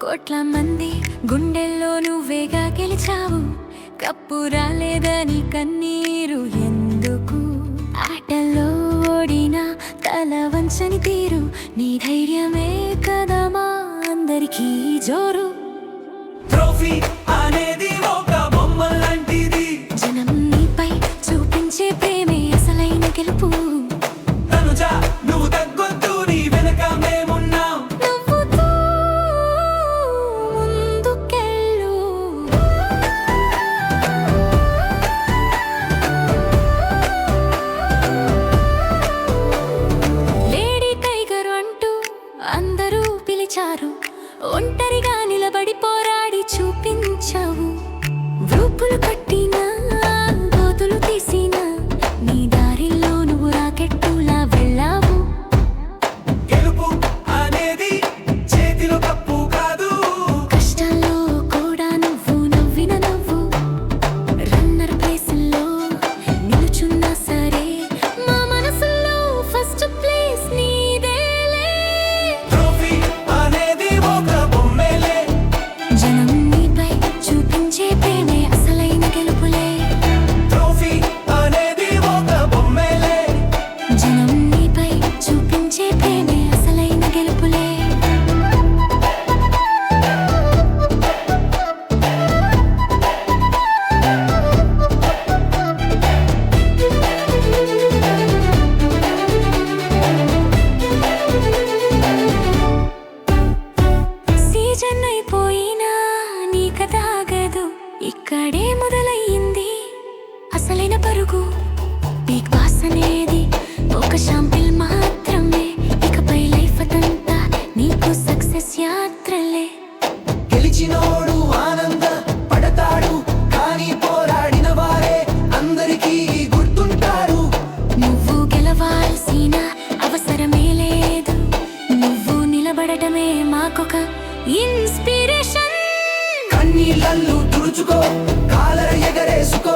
కోట్ల మంది గుండెల్లో నువ్వేగా గెలిచావు? కప్పు రాలేదని కన్నీరు ఎందుకు? ఆటల్లో ఓడినా తల వంచని తీరు నీ ధైర్యమే కదా అందరికీ జోరు. ట్రోఫీ అనేది ఒక బొమ్మ లాంటిది. జనం నీపై చూపించే ప్రేమే అసలైన గెలుపు. తనుజ నువ్వు తగ్గొద్దు నీ వెనక మేమున్నాం. నవ్వుతూ ముందుకెళ్ళు. లేడీ టైగర్ అంటూ అందరూ పిలిచారు. ఒంటరిగా నిలబడి పోరాడి చూపించావు. రూపులు కట్టినా నీ కథ ఆగదు ఇక్కడే మొదలయ్యింది అసలైన పరుగు. బిగ్ బాస్ అనేది ఒక షాంపిల్ మాత్రమే. ఇకపై లైఫ్ అదంతా నీకు సక్సెస్ యాత్రలే. గెలిచినోడు ఆనంద పడతాడు కానీ పోరాడిన వారే అందరికీ గుర్తుంటారు. నువ్వు గెలవాల్సిన అవసరమే లేదు. నువ్వు నిలబడటమే మాకొక ఇన్స్పిరేషన్ నీళ్ళల్లు తుడుచుకో కాలర ఎగరేసుకో.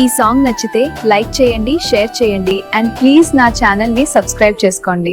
ఈ సాంగ్ నచ్చితే లైక్ చేయండి షేర్ చేయండి అండ్ ప్లీజ్ నా ఛానల్ని సబ్స్క్రైబ్ చేసుకోండి.